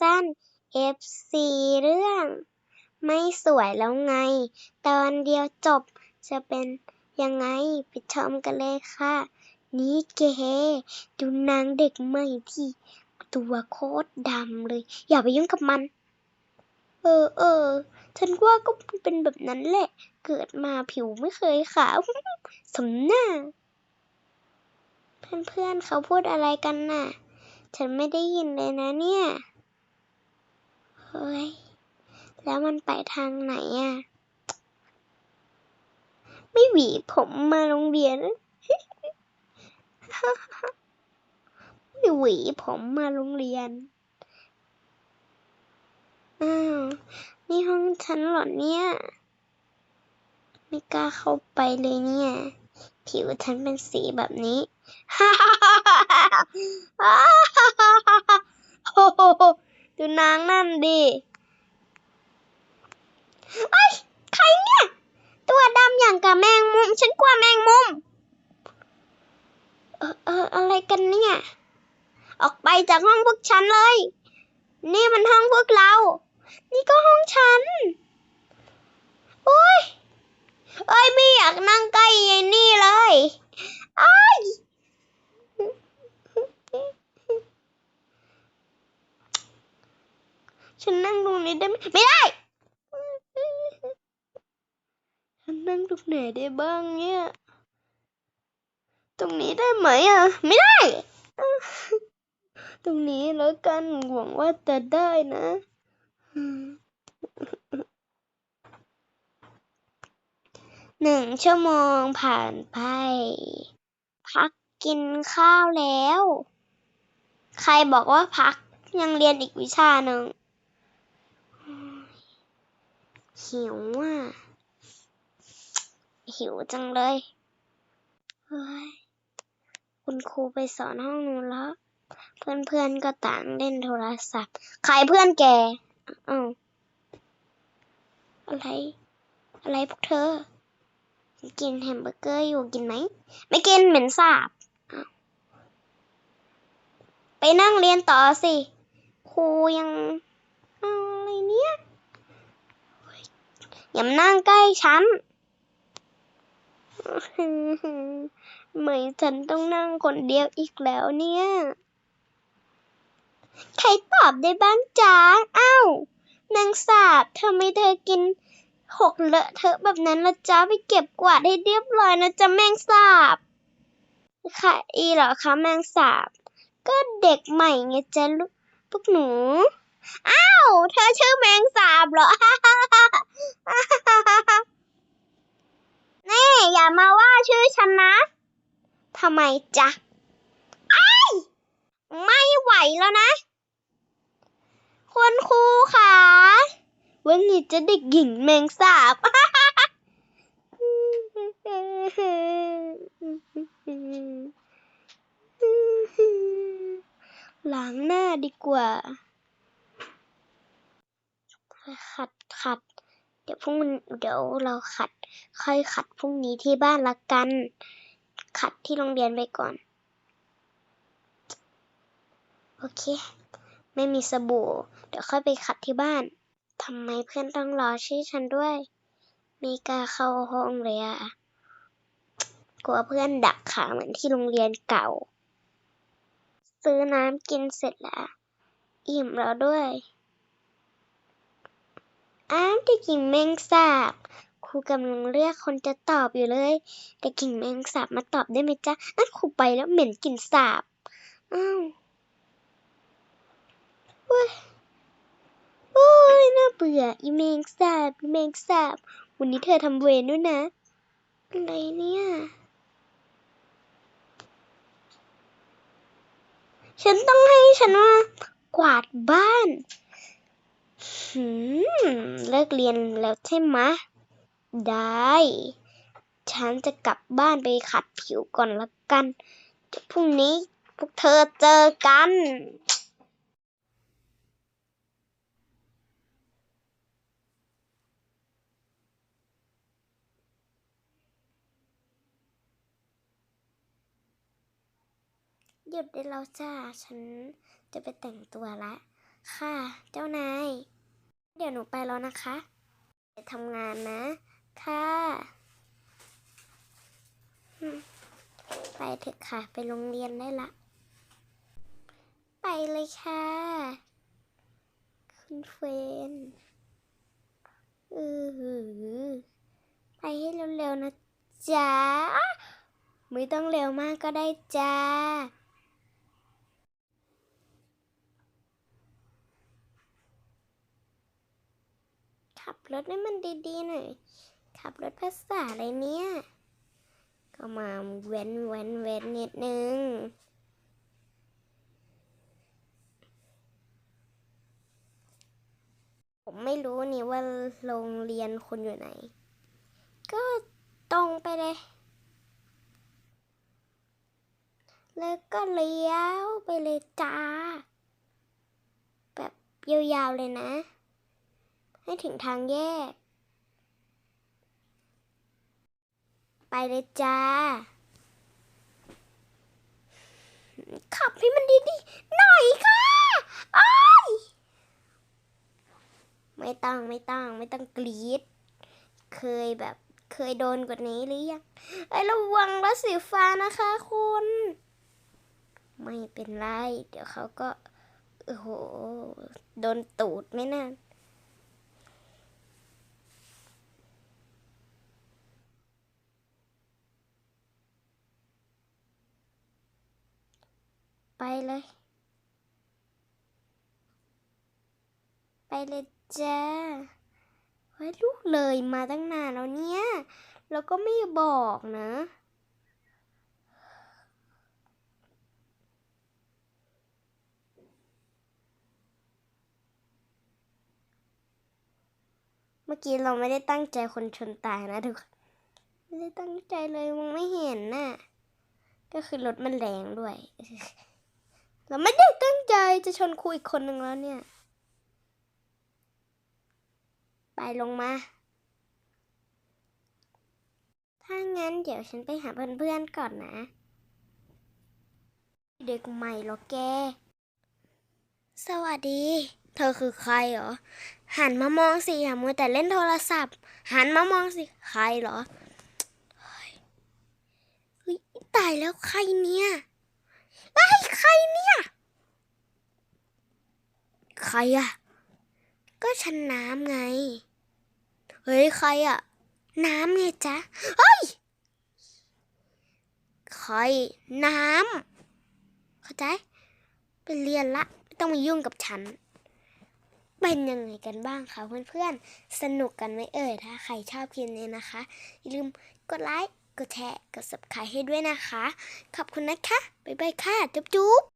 สั้น F4 เรื่อง ไม่สวยแล้วไง ตอนเดียวจบจะเป็นยังไงไปชมกันเลยค่ะ นี่เกดูนางเด็กใหม่ที่ ตัวโคตรดำเลย อย่าไปยุ่งกับมัน เออเออฉันว่าก็เป็นแบบนั้นแหละ เกิดมาผิวไม่เคยขาวสมหน้า เพื่อนๆเขาพูดอะไรกันน่ะ ฉันไม่ได้ยินเลยนะเนี่ย เฮ้ย แล้วมันไปทางไหนอะ ไม่หวีผมมาโรงเรียนไม่หวีผมมาโรงเรียน อ้าว นี่ห้องฉันหรอเนี่ย ไม่กล้าเข้าไปเลยเนี่ย ผิวฉันเป็นสีแบบนี้โอ้โห ดูนางนั่นดิไอ้ยใครเนี่ย ตัวดำอย่างกับแมงมุม ฉันกลัวแมงมุม เออเอออะไรกันเนี่ย ออกไปจากห้องพวกฉันเลย นี่มันห้องพวกเรา นี่ก็ห้องฉันโอ้ยเอ้ยไม่อยากนั่งใกล้ยายนี่เลยไอ้าย ฉันนั่งตรงนี้ได้ไหมไม่ได้ ฉันนั่งตรงไหนได้บ้างเนี่ย ตรงนี้ได้ไหมอะ ไม่ได้ ตรงนี้แล้วกันหวังว่าจะได้นะหนึ่งชั่วโมงผ่านไป พักกินข้าวแล้ว ใครบอกว่าพักยังเรียนอีกวิชาหนึ่ง หิวอะ หิวจังเลย เฮ้ย คุณครูไปสอนห้องนู้นแล้ว เพื่อนๆก็ต่างเล่นโทรศัพท์ใครเพื่อนแกอ้าวอะไร อะไรพวกเธอ กินแฮมเบอร์เกอร์อยู่กินไหม ไม่กินเหม็นสาบ ไปนั่งเรียนต่อสิ ครูยังอาอะไรเนี่ย อย่ามานั่งใกล้ฉันเหมยฉันต้องนั่งคนเดียวอีกแล้วเนี่ย ใครตอบได้บ้างจ๊ะอ้าวนางสาบทำไมเธอกินหกเลอะเทอะแบบนั้นละจ๊ะไปเก็บกวาดให้เรียบร้อยนะจ๊ะแมงสาบ ค่ะ อีเหรอคะแมงสาบ ก็เด็กใหม่ไงจ๊ะลูกพวกหนู อ้าว เธอชื่อแมงสาบเหรอ แน่อย่ามาว่าชื่อฉันนะ ทำไมจ๊ะไอ้ไม่ไหวแล้วนะ คุณครูค่ะวันนี้จะเด็กหญิงแมงสาบล้างหน้าดีกว่า ขัดขัด เดี๋ยว พรุ่งเดี๋ยวเราขัด ค่อยขัดพรุ่งนี้ที่บ้านละกัน ขัดที่โรงเรียนไปก่อน โอเค ไม่มีสบู่ เดี๋ยวค่อยไปขัดที่บ้านทำไมเพื่อนต้องรอชื่อฉันด้วย มีกาเข้าห้องเลยอะกลัวเพื่อนดักขาเหมือนที่โรงเรียนเก่า ซื้อน้ำกินเสร็จแล้ว อิ่มแล้วด้วย อ้าวเด็กหญิงแมงสาบครูกำลังเลือกคนจะตอบอยู่เลยเด็กหญิงแมงสาบมาตอบได้ไหมจ๊ะนั่นครูไปแล้วเหม็นกลิ่นสาบอ้าวเว้ยโอ้ยน่าเบื่ออีแมงสาบอีแมงสาบวันนี้เธอทำเวรด้วยนะอะไรเนี่ยฉันต้องให้ฉันว่ากวาดบ้าน เลิกเรียนแล้วใช่ไหมได้ ฉันจะกลับบ้านไปขัดผิวก่อนละกัน พรุ่งนี้พวกเธอเจอกันหยุดได้แล้วจ้า ฉันจะไปแต่งตัวละ ค่ะ เจ้านาย เดี๋ยวหนูไปแล้วนะคะไปทำงานนะ ค่ะ ไปเถอะค่ะ ไปโรงเรียนได้ละ ไปเลยค่ะ คุณเฟนเออไปให้เร็วๆนะจ๊ะ ไม่ต้องเร็วมากก็ได้จ้า ขับรถให้มันดีๆหน่อย ขับรถภาษาอะไรเนี่ย ก็มาเว้นเว้นเว้นนิดนึงผมไม่รู้นี่ว่าโรงเรียนคุณอยู่ไหน ก็ตรงไปเลย แล้วก็เลี้ยวไปเลยจ้า แบบยาวๆเลยนะ ให้ถึงทางแยก ไปเลยจ้า ขับให้มันดีๆหน่อยค่ะอ้ไม่ต้องไม่ต้องไม่ต้องกรีด เคยแบบเคยโดนกว่านี้หรือยังไอ้ระวังรถสีฟ้านะคะคุณไม่เป็นไร เดี๋ยวเขาก็ โอ้โห โดนตูดไม่นาน ไปเลย ไปเลยจ้าเฮ้ยลูกเลยมาตั้งนานแล้วเนี่ย แล้วก็ไม่บอกนะเมื่อกี้เราไม่ได้ตั้งใจคนชนตายนะทุกไม่ได้ตั้งใจเลยมองไม่เห็นน่ะ ก็คือรถมันแรงด้วย เราไม่ได้ตั้งใจจะชนครูอีกคนหนึ่งแล้วเนี่ย ไปลงมา ถ้างั้นเดี๋ยวฉันไปหาเพื่อนๆก่อนนะ เด็กใหม่เหรอแก สวัสดี เธอคือใครเหรอ หันมามองสิอย่ามัวแต่เล่นโทรศัพท์ หันมามองสิ ใครเหรอเฮ้ยเฮ้ยตายแล้วใครเนี่ย ไอ้ยใครเนี่ย ใครอะก็ฉันน้ำไง เฮ้ย ใครอะน้ำไงจ๊ะ เฮ้ย ใคร น้ำเข้าใจไปเรียนละ ไม่ต้องมายุ่งกับฉัน เป็นยังไงกันบ้างคะเพื่อนๆ สนุกกันไหมเอ่ย ถ้าใครชอบคลิปนี้นะคะ อย่าลืมกดไลค์ กดแชร์ กด subscribe ให้ด้วยนะคะ ขอบคุณนะคะ บ๊ายบายค่ะ จุ๊บจุ๊บ